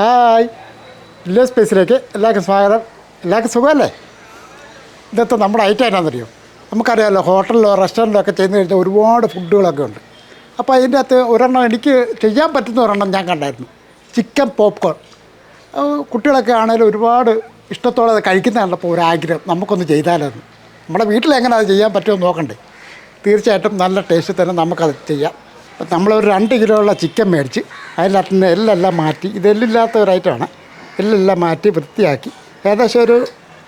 Hi. Village സ്പേസിലേക്ക്. എല്ലാവർക്കും സ്വാഗതം. എല്ലാവർക്കും സുഖമല്ലേ? ഇന്നത്തെ നമ്മുടെ ഐറ്റം എന്നാണെന്നറിയോ നമുക്കറിയാമല്ലോ ഹോട്ടലിലോ റെസ്റ്റോറന്റിലോ ഒക്കെ ചെയ്യുന്ന കഴിഞ്ഞാൽ ഒരുപാട് ഫുഡുകളൊക്കെ ഉണ്ട്. അപ്പോൾ അതിന്റെ അകത്ത് ഒരെണ്ണം എനിക്ക് ചെയ്യാൻ പറ്റുന്ന ഒരെണ്ണം ഞാൻ കണ്ടായിരുന്നു. Chicken popcorn. കുട്ടികളൊക്കെ ആണെങ്കിലും ഒരുപാട് ഇഷ്ടത്തോടെ അത് കഴിക്കുന്ന കണ്ടപ്പോൾ ഒരാഗ്രഹം. നമുക്കൊന്ന് ചെയ്താലെന്ന് നമ്മുടെ വീട്ടിൽ എങ്ങനെ അത് ചെയ്യാൻ പറ്റുമെന്ന് നോക്കണ്ടേ? തീർച്ചയായിട്ടും നല്ല ടേസ്റ്റ് തന്നെ നമുക്കത് ചെയ്യാം. നമ്മളൊരു രണ്ട് കിലോ ഉള്ള ചിക്കൻ മേടിച്ച് അതിനകത്ത് നിന്ന് എല്ലെല്ലാം മാറ്റി ഇത് എല്ലില്ലാത്ത ഒരു ഐറ്റമാണ് എല്ലെല്ലാം മാറ്റി വൃത്തിയാക്കി. ഏകദേശം ഒരു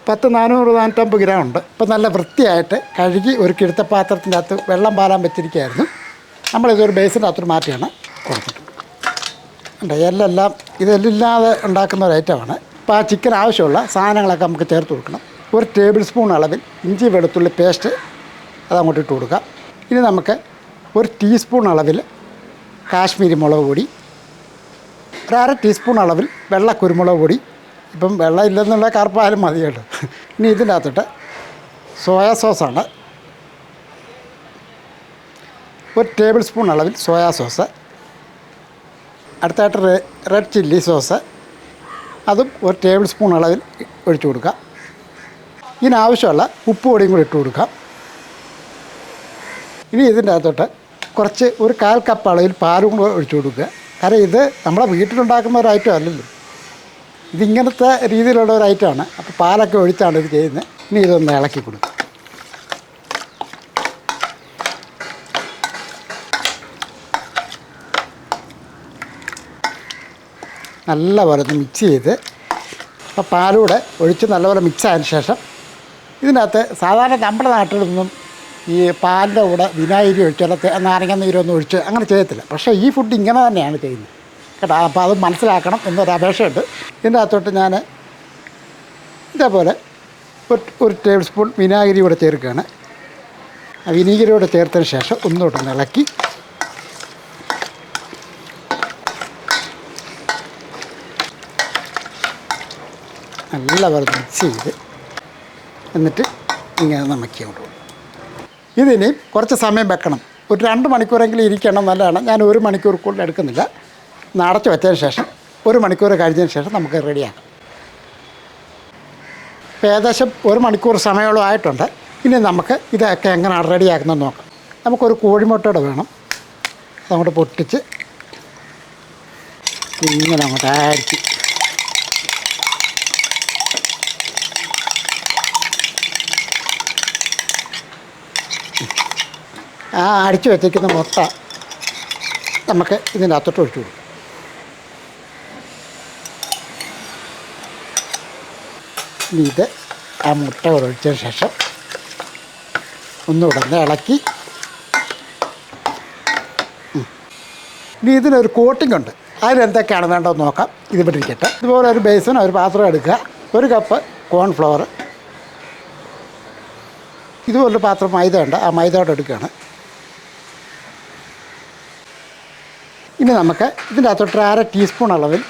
പത്ത് നാനൂറ് നാനൂറ്റമ്പത് ഗ്രാം ഉണ്ട്. ഇപ്പം നല്ല വൃത്തിയായിട്ട് കഴുകി ഒരു കിഴുത്ത പാത്രത്തിന്റെ അകത്ത് വെള്ളം പാലാൻ വെച്ചിരിക്കുകയായിരുന്നു. നമ്മളിതൊരു ബേസിന്റെ അകത്തൊരു മാറ്റിയാണ് കൊടുത്തിട്ട് ഉണ്ട് എല്ലെല്ലാം ഇതെല്ലില്ലാതെ ഉണ്ടാക്കുന്ന ഒരു ഐറ്റമാണ് അപ്പോൾ ആ ചിക്കൻ ആവശ്യമുള്ള സാധനങ്ങളൊക്കെ നമുക്ക് ചേർത്ത് കൊടുക്കണം. ഒരു ടേബിൾ സ്പൂൺ അളവിൽ ഇഞ്ചി വെളുത്തുള്ളി പേസ്റ്റ് അത് അങ്ങോട്ട് ഇട്ട് കൊടുക്കാം. ഇനി നമുക്ക് ഒരു ടീസ്പൂൺ അളവിൽ കാശ്മീരി മുളക് പൊടി ഒരു അര ടീസ്പൂൺ അളവിൽ വെള്ള കുരുമുളക് പൊടി. ഇപ്പം വെള്ളം ഇല്ലെന്നുള്ള കറുപ്പായാലും മതി കേട്ടോ. ഇനി ഇതിന്റെ അകത്തിട്ട് സോയാ സോസാണ്. ഒരു ടേബിൾ സ്പൂൺ അളവിൽ സോയാ സോസ്. അടുത്തായിട്ട് റെഡ് ചില്ലി സോസ്. അതും ഒരു ടേബിൾ സ്പൂൺ അളവിൽ ഒഴിച്ചു കൊടുക്കുക ഇതിനാവശ്യമുള്ള ഉപ്പ് പൊടിയും കൂടി ഇട്ട് കൊടുക്കാം. ഇനി ഇതിന്റെ അകത്തോട്ട് കുറച്ച് ഒരു കാൽ കപ്പ് അളവിൽ പാലും കൂടെ ഒഴിച്ചു കൊടുക്കുക. കാരണം ഇത് നമ്മളെ വീട്ടിലുണ്ടാക്കുന്ന ഒരു ഐറ്റം അല്ലല്ലോ. ഇതിങ്ങനത്തെ രീതിയിലുള്ള ഒരു ഐറ്റമാണ് അപ്പോൾ പാലൊക്കെ ഒഴിച്ചാണ് ഇത് ചെയ്യുന്നത്. ഇനി ഇതൊന്ന് ഇളക്കി കൊടുക്കുക. നല്ലപോലെ ഒന്ന് മിക്സ് ചെയ്ത് അപ്പോൾ പാലൂടെ ഒഴിച്ച് നല്ലപോലെ മിക്സ് ആയതിനു ശേഷം ഇതിനകത്ത് സാധാരണ നമ്മുടെ നാട്ടിലൊന്നും ഈ പാലിന്റെ കൂടെ വിനാഗിരി ഒഴിച്ചാൽ നാരങ്ങ നീരൊന്നും ഒഴിച്ച് അങ്ങനെ ചെയ്യത്തില്ല. പക്ഷേ ഈ ഫുഡ് ഇങ്ങനെ തന്നെയാണ് ചെയ്യുന്നത്. കേട്ടോ? അപ്പോൾ അത് മനസ്സിലാക്കണം എന്നൊരു അപേക്ഷയുണ്ട്. ഇതിന്റെ അകത്തോട്ട് ഞാൻ ഇതേപോലെ ഒരു ഒരു ടേബിൾ സ്പൂൺ വിനാഗിരി കൂടെ ചേർക്കുകയാണ്. ആ വിനീഗിരി കൂടെ ചേർത്തതിന് ശേഷം ഒന്നുകൂടെ ഇളക്കി. നല്ലപോലെ മിക്സ് ചെയ്ത് എന്നിട്ട് ഇങ്ങനെ നമുക്ക് കൊണ്ടുപോകും ഇതിനി കുറച്ച് സമയം വെക്കണം. ഒരു രണ്ട് മണിക്കൂറെങ്കിലും ഇരിക്കണം നല്ലതാണ്. ഞാൻ ഒരു മണിക്കൂർ കൂടുതൽ എടുക്കുന്നില്ല. ഒന്ന് വെച്ചതിന് ശേഷം ഒരു മണിക്കൂർ കഴിഞ്ഞതിന് ശേഷം നമുക്ക് റെഡിയാക്കാം. ഏകദേശം ഒരു മണിക്കൂർ സമയമുള്ള ആയിട്ടുണ്ട്. ഇനി നമുക്ക് ഇതൊക്കെ എങ്ങനെയാണ് റെഡിയാക്കുന്നത് നോക്കാം. നമുക്കൊരു കോഴിമുട്ടയുടെ വേണം. അതങ്ങോട്ട് പൊട്ടിച്ച് ഇങ്ങനെ അങ്ങോട്ട് ആയിരിക്കും. ആ അടിച്ചു വെച്ചിരിക്കുന്ന മുട്ട നമുക്ക് ഇതിന്റെ അകത്തോട്ട് ഒഴിച്ചു കൊടുക്കും. ഇത് ആ മുട്ട ഒഴിച്ചതിന് ശേഷം ഒന്ന് ഉടനെ ഇളക്കി ഇനി ഇതിനൊരു കോട്ടിംഗ് ഉണ്ട്. അതിനെന്തൊക്കെയാണ് വേണ്ടതെന്ന് നോക്കാം. ഇത് ഇരിക്കട്ടെ. ഇതുപോലെ ഒരു ബേസൺ ഒരു പാത്രം എടുക്കുക. ഒരു കപ്പ് കോൺഫ്ലവർ ഇതുപോലൊരു പാത്രം മൈദ ഉണ്ട്. ആ മൈദയോടെ എടുക്കുകയാണ്. ഇനി നമുക്ക് ഇതിന്റെ അകത്തോട്ട് അര ടീസ്പൂൺ അളവിൽ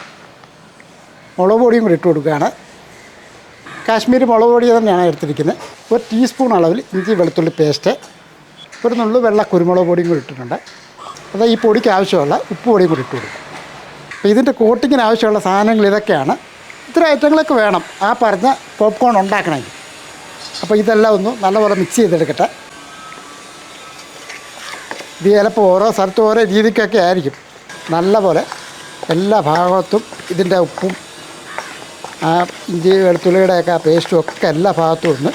മുളക് പൊടിയും കൂടി ഇട്ട് കൊടുക്കുകയാണ്. കാശ്മീരി മുളക് പൊടി തന്നെയാണ് എടുത്തിരിക്കുന്നത്. ഒരു ടീസ്പൂൺ അളവിൽ ഇഞ്ചി വെളുത്തുള്ളി പേസ്റ്റ് ഒരു നുള്ളു വെള്ള കുരുമുളക് പൊടിയും കൂടി ഇട്ടിട്ടുണ്ട്. അത് ഈ പൊടിക്ക് ആവശ്യമുള്ള ഉപ്പ് പൊടിയും കൂടി ഇട്ട് കൊടുക്കും. അപ്പോൾ ഇതിന്റെ കോട്ടിങ്ങിന് ആവശ്യമുള്ള സാധനങ്ങൾ ഇതൊക്കെയാണ്. ഇത്ര ഐറ്റങ്ങളൊക്കെ വേണം. ആ പറഞ്ഞ പോപ്കോൺ ഉണ്ടാക്കണമെങ്കിൽ. അപ്പോൾ ഇതെല്ലാം ഒന്ന് നല്ലപോലെ മിക്സ് ചെയ്തെടുക്കട്ടെ. ഇത് ചിലപ്പോൾ ഓരോ സ്ഥലത്തും ഓരോ രീതിക്കൊക്കെ ആയിരിക്കും. നല്ലപോലെ എല്ലാ ഭാഗത്തും ഇതിന്റെ ഉപ്പും ആ ഇഞ്ചി വെളുത്തുള്ളിയുടെയൊക്കെ ആ പേസ്റ്റും ഒക്കെ എല്ലാ ഭാഗത്തും ഒന്ന്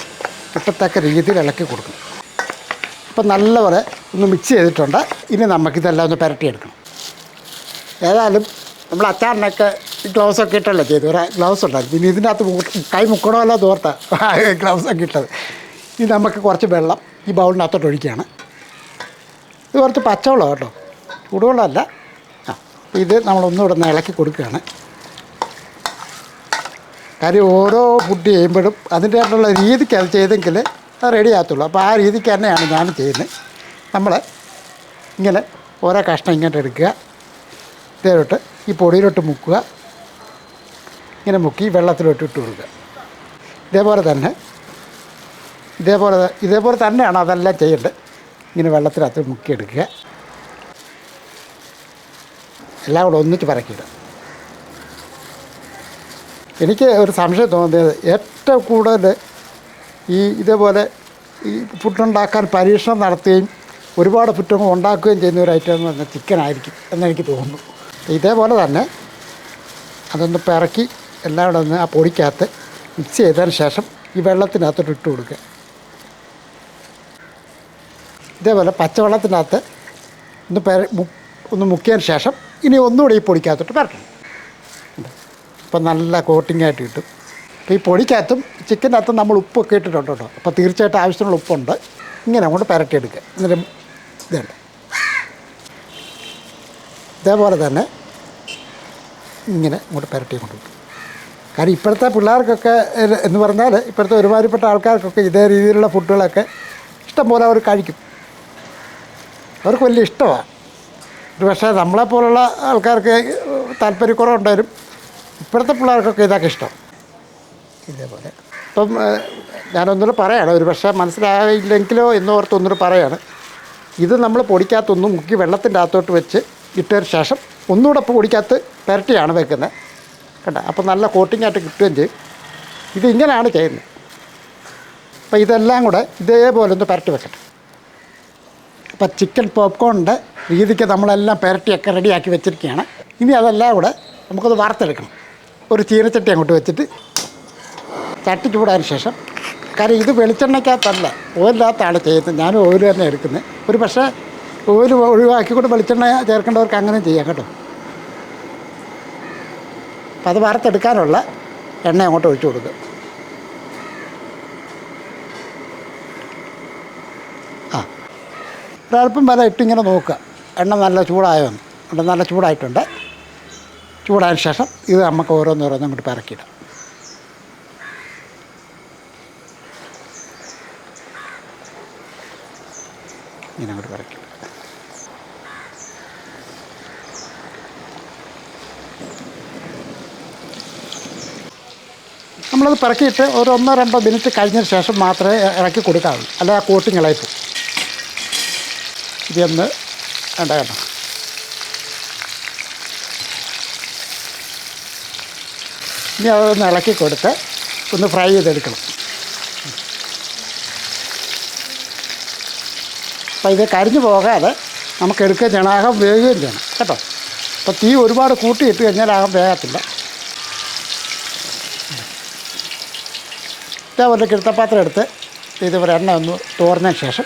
കിട്ടത്തക്ക രീതിയിൽ ഇളക്കി കൊടുക്കണം അപ്പം നല്ലപോലെ ഒന്ന് മിക്സ് ചെയ്തിട്ടുണ്ട്. ഇനി നമുക്കിതെല്ലാം ഒന്ന് പുരട്ടിയെടുക്കണം. ഏതായാലും നമ്മൾ അച്ചാറിനൊക്കെ ഗ്ലൗസൊക്കെ ഇട്ടല്ലേ ചെയ്തു ഒരു ഗ്ലൗസ് ഉണ്ടായിരുന്നു. ഇനി ഇതിന്റെ അകത്ത് കൈ മുക്കണമല്ലോ തോർത്ത ഗ്ലൗസ് ഒക്കെ ഇട്ടത്. ഇനി നമുക്ക് കുറച്ച് വെള്ളം ഈ ബൗളിനകത്തോട്ട് ഒഴിക്കുകയാണ്. ഇത് കുറച്ച് പച്ചവെള്ളം കേട്ടോ. ചൂടുവെള്ളമല്ല. ഇത് നമ്മളൊന്നുകൂടെ ഒന്ന് ഇളക്കി കൊടുക്കുകയാണ്. കാര്യം ഓരോ ഫുഡ് ചെയ്യുമ്പോഴും അതിന്റെതായിട്ടുള്ള രീതിക്ക് അത് ചെയ്തെങ്കിൽ അത് റെഡി ആകത്തുള്ളൂ. അപ്പോൾ ആ രീതിക്ക് തന്നെയാണ് ഞാൻ ചെയ്യുന്നത്. നമ്മൾ ഇങ്ങനെ ഓരോ കഷ്ണം ഇങ്ങോട്ട് എടുക്കുക. ഇതേലോട്ട് ഈ പൊടിയിലോട്ട് മുക്കുക. ഇങ്ങനെ മുക്കി വെള്ളത്തിലോട്ട് ഇട്ട് കൊടുക്കുക. ഇതേപോലെ തന്നെ ഇതേപോലെ ഇതേപോലെ തന്നെയാണ് അതെല്ലാം ചെയ്യേണ്ടത്. ഇങ്ങനെ വെള്ളത്തിനകത്ത് മുക്കിയെടുക്കുക. എല്ലാം കൂടെ ഒന്നിച്ച് പറക്കിയിടുക. എനിക്ക് ഒരു സംശയം തോന്നിയത് ഏറ്റവും കൂടുതൽ ഈ ഇതേപോലെ ഈ പുട്ടുണ്ടാക്കാൻ പരീക്ഷണം നടത്തുകയും ഒരുപാട് പുറ്റങ്ങൾ ഉണ്ടാക്കുകയും ചെയ്യുന്ന ഒരു ഐറ്റം എന്ന് പറഞ്ഞാൽ ചിക്കൻ ആയിരിക്കും എന്നെനിക്ക് തോന്നുന്നു. ഇതേപോലെ തന്നെ അതൊന്ന് പിറക്കി എല്ലാം കൂടെ ഒന്ന് ആ പൊടിക്കകത്ത് മിക്സ് ചെയ്തതിന് ശേഷം ഈ വെള്ളത്തിനകത്തോട്ട് ഇട്ട് കൊടുക്കുക. ഇതേപോലെ പച്ചവെള്ളത്തിനകത്ത് ഒന്ന് ഒന്ന് മുക്കിയതിന് ശേഷം ഇനി ഒന്നുകൂടി ഈ പൊടിക്കകത്തോട്ട് പരട്ടണം അപ്പം നല്ല കോട്ടിംഗ് ആയിട്ട് കിട്ടും. അപ്പോൾ ഈ പൊടിക്കകത്തും ചിക്കന്റെ അകത്തും നമ്മൾ ഉപ്പൊക്കെ ഇട്ടിട്ടുണ്ട് കേട്ടോ. അപ്പോൾ തീർച്ചയായിട്ടും ആവശ്യത്തിനുള്ള ഉപ്പുണ്ട്. ഇങ്ങനെ അങ്ങോട്ട് പരട്ടിയെടുക്കുക എന്നിട്ട് ഇതുണ്ട്. ഇതേപോലെ തന്നെ ഇങ്ങനെ അങ്ങോട്ട് പരട്ടി കൊണ്ടുപോകും കാരണം ഇപ്പോഴത്തെ പിള്ളേർക്കൊക്കെ എന്ന് പറഞ്ഞാൽ ഇപ്പോഴത്തെ ഒരുമാതിരിപ്പെട്ട ആൾക്കാർക്കൊക്കെ ഇതേ രീതിയിലുള്ള ഫുഡുകളൊക്കെ ഇഷ്ടം പോലെ അവർ കഴിക്കും. അവർക്ക് വലിയ ഇഷ്ടമാണ്. പക്ഷേ നമ്മളെപ്പോലുള്ള ആൾക്കാർക്ക് താല്പര്യക്കുറവുണ്ടായാലും ഇപ്പോഴത്തെ പിള്ളേർക്കൊക്കെ ഇതൊക്കെ ഇഷ്ടം. ഇതേപോലെ. ഇപ്പം ഞാനൊന്നുകൂടെ പറയാണ്. ഒരു പക്ഷേ മനസ്സിലായില്ലെങ്കിലോ എന്നോർത്ത് ഒന്നുകൂടെ പറയാണ്. ഇത് നമ്മൾ പൊടിക്കകത്തൊന്നും മുക്കി വെള്ളത്തിന്റെ അകത്തോട്ട് വെച്ച് ഇട്ടതിന് ശേഷം ഒന്നുകൂടെ പൊടിക്കകത്ത് പുരട്ടിയാണ് വെക്കുന്നത്. കണ്ട? അപ്പോൾ നല്ല കോട്ടിംഗ് ആയിട്ട് കിട്ടുകയും ചെയ്യും. ഇത് ഇങ്ങനെയാണ് ചെയ്യുന്നത്. അപ്പോൾ ഇതെല്ലാം കൂടെ ഇതേപോലെ ഒന്ന് പുരട്ടി വെക്കട്ടെ. അപ്പോൾ ചിക്കൻ പോപ്കോണിന്റെ രീതിക്ക് നമ്മളെല്ലാം പുരട്ടിയൊക്കെ റെഡിയാക്കി വെച്ചിരിക്കുകയാണ്. ഇനി അതെല്ലാം കൂടെ നമുക്കത് വാർത്തെടുക്കണം ഒരു ചീനച്ചട്ടി അങ്ങോട്ട് വെച്ചിട്ട് ചട്ടി ചൂടാൻ ശേഷം കാര്യം ഇത് വെളിച്ചെണ്ണയ്ക്കകത്തല്ല ഓയിലിനകത്താണ് ചെയ്യുന്നത് ഞാനും ഓയിൽ തന്നെ എടുക്കുന്നത്. ഒരു പക്ഷേ ഓയിൽ ഒഴിവാക്കിക്കൊണ്ട് വെളിച്ചെണ്ണ ചേർക്കേണ്ടവർക്ക് അങ്ങനെ ചെയ്യാം കേട്ടോ. അപ്പം അത് വാർത്തെടുക്കാനുള്ള എണ്ണ അങ്ങോട്ട് ഒഴിച്ചു കൊടുക്കുക. ഒരല്പം വില ഇട്ടിങ്ങനെ നോക്കുക. എണ്ണ നല്ല ചൂടായോന്ന് ഇവിടെ നല്ല ചൂടായിട്ടുണ്ട്. ചൂടായതിന് ശേഷം ഇത് നമുക്ക് ഓരോന്നോരോന്നും അങ്ങോട്ട് പിറക്കിയിടാം. ഇങ്ങനെ അങ്ങോട്ട് പിറക്കിയിടാം നമ്മളത് പിറക്കിയിട്ട് ഒരു ഒന്നോ രണ്ടോ മിനിറ്റ് കഴിഞ്ഞതിന് ശേഷം മാത്രമേ ഇറക്കി കൊടുക്കാവുള്ളൂ. അല്ലെ ആ കോട്ടിങ് ഇളയിപ്പോ ഇതൊന്ന് വേണ്ട കേട്ടോ ഇനി അതൊന്ന് ഇളക്കി കൊടുത്ത് ഒന്ന് ഫ്രൈ ചെയ്തെടുക്കണം. അപ്പോൾ ഇത് കരിഞ്ഞു പോകാതെ നമുക്ക് എടുക്കുക ചെയ്യണം. വേകുകയും ചെയ്യണം കേട്ടോ. അപ്പോൾ തീ ഒരുപാട് കൂട്ടിയിട്ട് കഴിഞ്ഞാൽ അകം വേഗത്തില്ല ഇതേപോലെ കിടത്തപ്പാത്രം എടുത്ത് ഇതുപോലെ എണ്ണ ഒന്ന് തോർന്നതിന് ശേഷം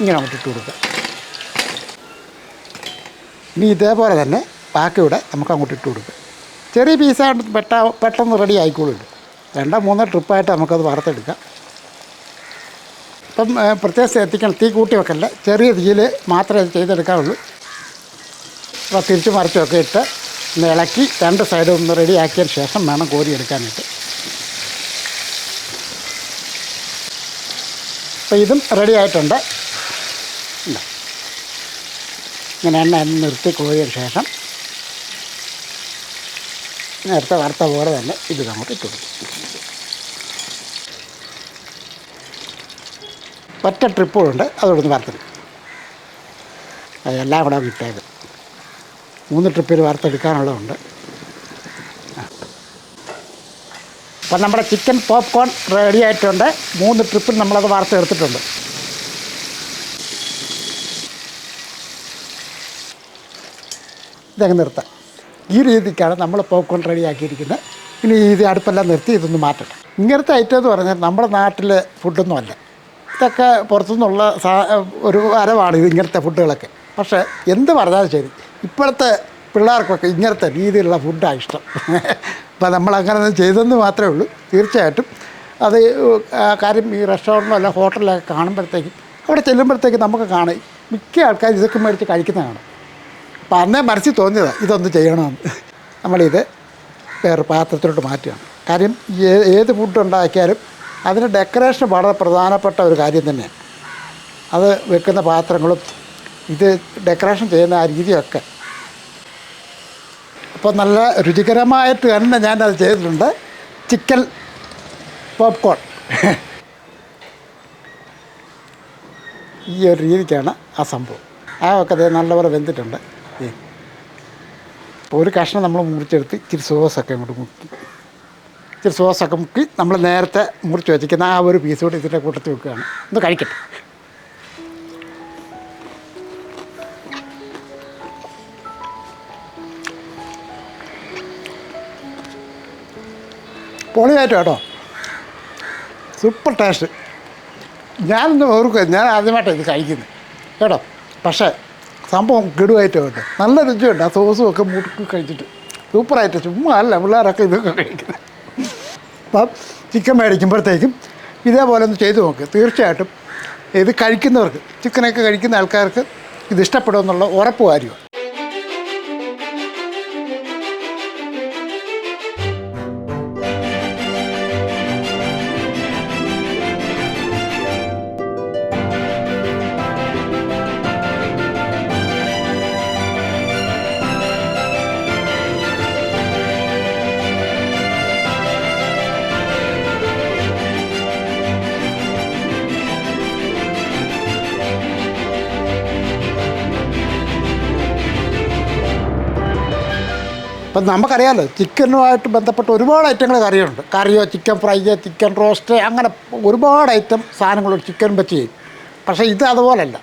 ഇങ്ങനെ നമുക്ക് ഇട്ട് കൊടുക്കുക. ഇനി ഇതേപോലെ തന്നെ ബാക്കിയുടെ നമുക്ക് അങ്ങോട്ട് ഇട്ട് കൊടുക്കുക ചെറിയ പീസായിട്ട് പെട്ട പെട്ടെന്ന് റെഡി ആയിക്കോളൂ. രണ്ടോ മൂന്നോ ട്രിപ്പായിട്ട് നമുക്കത് വറുത്തെടുക്കാം. അപ്പം പ്രത്യേകിച്ച് എത്തിക്കണം തീ കൂട്ടി വെക്കല്ല. ചെറിയ തീയിൽ മാത്രമേ അത് ചെയ്തെടുക്കാവുള്ളൂ. അപ്പോൾ തിരിച്ച് മറിച്ചൊക്കെ ഇട്ട് ഇളക്കി രണ്ട് സൈഡും ഒന്ന് റെഡി ആക്കിയതിന് ശേഷം വേണം കോരി എടുക്കാനായിട്ട്. അപ്പോൾ ഇതും റെഡി ആയിട്ടുണ്ട്. ഇങ്ങനെ എണ്ണ നിർത്തി കോരിയതിന് ശേഷം നേരത്തെ വറുത്ത പോലെ തന്നെ ഇത് നമുക്ക് ഇട്ടു ഒറ്റ ട്രിപ്പുകളുണ്ട് അതോടൊന്ന് വറുത്തു അതെല്ലാം കൂടെ വിട്ടേക്കും. മൂന്ന് ട്രിപ്പിൽ വറുത്തെടുക്കാനുള്ളതുണ്ട്. അപ്പം നമ്മുടെ ചിക്കൻ പോപ്കോൺ റെഡി ആയിട്ടുണ്ട്. മൂന്ന് ട്രിപ്പിൽ നമ്മളത് വറുത്തെടുത്തിട്ടുണ്ട്. ഇതങ്ങ് നിർത്താം. ഈ രീതിക്കാണ് നമ്മൾ പോപ്കോൺ റെഡിയാക്കിയിരിക്കുന്നത് ഇനി ഇത് അടുപ്പെല്ലാം നിർത്തി ഇതൊന്ന് മാറ്റണം ഇങ്ങനത്തെ ഐറ്റം എന്ന് പറഞ്ഞാൽ നമ്മുടെ നാട്ടിലെ ഫുഡൊന്നും അല്ല. ഇതൊക്കെ പുറത്തുനിന്നുള്ള സാ ഒരു വരവാണ് ഇത് ഇങ്ങനത്തെ ഫുഡുകളൊക്കെ പക്ഷേ എന്ത് പറഞ്ഞാലും ശരി. ഇപ്പോഴത്തെ പിള്ളേർക്കൊക്കെ ഇങ്ങനത്തെ രീതിയിലുള്ള ഫുഡാണ് ഇഷ്ടം. അപ്പോൾ ഒന്നും ചെയ്തെന്ന് മാത്രമേ ഉള്ളൂ. തീർച്ചയായിട്ടും. അത് കാര്യം ഈ റെസ്റ്റോറന്റോ അല്ല ഹോട്ടലിലൊക്കെ കാണുമ്പോഴത്തേക്കും അവിടെ ചെല്ലുമ്പോഴത്തേക്ക് നമുക്ക് കാണാം. മിക്ക ആൾക്കാർ ഇതൊക്കെ മേടിച്ച് കഴിക്കുന്ന കാണും അപ്പം അന്നേ മനസ്സിൽ തോന്നിയത്. ഇതൊന്ന് ചെയ്യണമെന്ന് നമ്മളിത് വേറെ പാത്രത്തിലോട്ട് മാറ്റുകയാണ്. കാര്യം ഏത് ഫുഡ് ഉണ്ടാക്കിയാലും അതിന് ഡെക്കറേഷൻ വളരെ പ്രധാനപ്പെട്ട ഒരു കാര്യം തന്നെയാണ്. അത് വെക്കുന്ന പാത്രങ്ങളും ഇത് ഡെക്കറേഷൻ ചെയ്യുന്ന ആ രീതിയൊക്കെ. അപ്പോൾ നല്ല രുചികരമായിട്ട് തന്നെ ഞാനത് ചെയ്തിട്ടുണ്ട്. Chicken popcorn. ഈ ഒരു രീതിക്കാണ് ആ സംഭവം. ആ ഒക്കെ നല്ലപോലെ വെന്തിട്ടുണ്ട്. ഒരു കഷ്ണം നമ്മൾ മുറിച്ചെടുത്ത് ഇച്ചിരി സോസൊക്കെ അങ്ങോട്ട് മുക്കി. ഇച്ചിരി സോസൊക്കെ മുക്കി നമ്മൾ നേരത്തെ മുറിച്ച് വെച്ചിരിക്കുന്ന ആ ഒരു പീസ് കൂടി ഇതിന്റെ കൂട്ടത്തിൽ വെക്കുകയാണ്. ഒന്ന് കഴിക്കട്ടെ. പൊളിയായിട്ട് കേട്ടോ? Super taste. ഞാനൊന്ന് ഓർക്കുക ഞാൻ ആദ്യമായിട്ടാണ് ഇത് കഴിക്കുന്നത്. കേട്ടോ? പക്ഷേ സംഭവം ഗഡുവായിട്ട് വേണ്ട നല്ല രുചിയുണ്ട്. ആ സോസും ഒക്കെ മുറുക്കി കഴിച്ചിട്ട്. സൂപ്പറായിട്ട് ചുമ്മാ അല്ല പിള്ളേരൊക്കെ ഇതൊക്കെ കഴിക്കുന്നത്. അപ്പം ചിക്കൻ മേടിക്കുമ്പോഴത്തേക്കും ഇതേപോലെ ഒന്ന് ചെയ്തു നോക്ക്. തീർച്ചയായിട്ടും ഇത് കഴിക്കുന്നവർക്ക് ചിക്കനൊക്കെ കഴിക്കുന്ന ആൾക്കാർക്ക് ഇത് ഇഷ്ടപ്പെടുമെന്നുള്ള ഉറപ്പ് കാര്യമാണ് ഇപ്പം നമുക്കറിയാമല്ലോ ചിക്കനുമായിട്ട് ബന്ധപ്പെട്ട ഒരുപാട് ഐറ്റങ്ങൾ കറിയുണ്ട്. കറിയോ ചിക്കൻ ഫ്രൈയോ ചിക്കൻ റോസ്റ്റ് അങ്ങനെ ഒരുപാട് ഐറ്റം സാധനങ്ങളുണ്ട് ചിക്കൻ വെച്ച് ചെയ്യും പക്ഷേ ഇത് അതുപോലല്ല.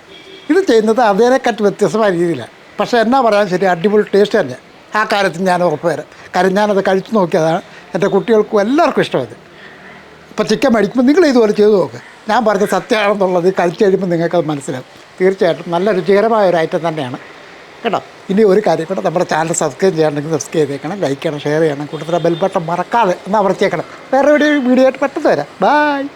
ഇത് ചെയ്യുന്നത് അതിനെക്കാട്ടി വ്യത്യസ്തമായ രീതിയിലാണ് പക്ഷേ എന്നാ പറയാൻ ശരി അടിപൊളി ടേസ്റ്റ് തന്നെ. ആ കാര്യത്തിൽ ഞാൻ ഉറപ്പ് തരാം കാര്യം ഞാനത് കഴിച്ചു നോക്കിയതാണ്. എന്റെ കുട്ടികൾക്കും എല്ലാവർക്കും ഇഷ്ടമത് ഇപ്പോൾ ചിക്കൻ മേടിക്കുമ്പോൾ നിങ്ങൾ ഇതുപോലെ ചെയ്തു നോക്ക്. ഞാൻ പറഞ്ഞ സത്യമാണെന്നുള്ളത് കഴിച്ചു കഴിയുമ്പോൾ നിങ്ങൾക്കത് മനസ്സിലാവും. തീർച്ചയായിട്ടും നല്ല രുചികരമായ ഒരു ഐറ്റം തന്നെയാണ്. കേട്ടോ. ഇനി ഒരു കാര്യം കൂടെ നമ്മുടെ ചാനൽ സബ്സ്ക്രൈബ് ചെയ്യണമെങ്കിൽ സബ്സ്ക്രൈബ് ചെയ്തേക്കണം ലൈക്ക് ചെയ്യണം ഷെയർ ചെയ്യണം. കൂടുതൽ ബെൽ ബട്ടൺ മറക്കാതെ ഒന്ന് അമർത്തിയേക്കണം. വേറെ ഒരു വീഡിയോ ആയിട്ട് പെട്ടെന്ന് വരാം. ബൈ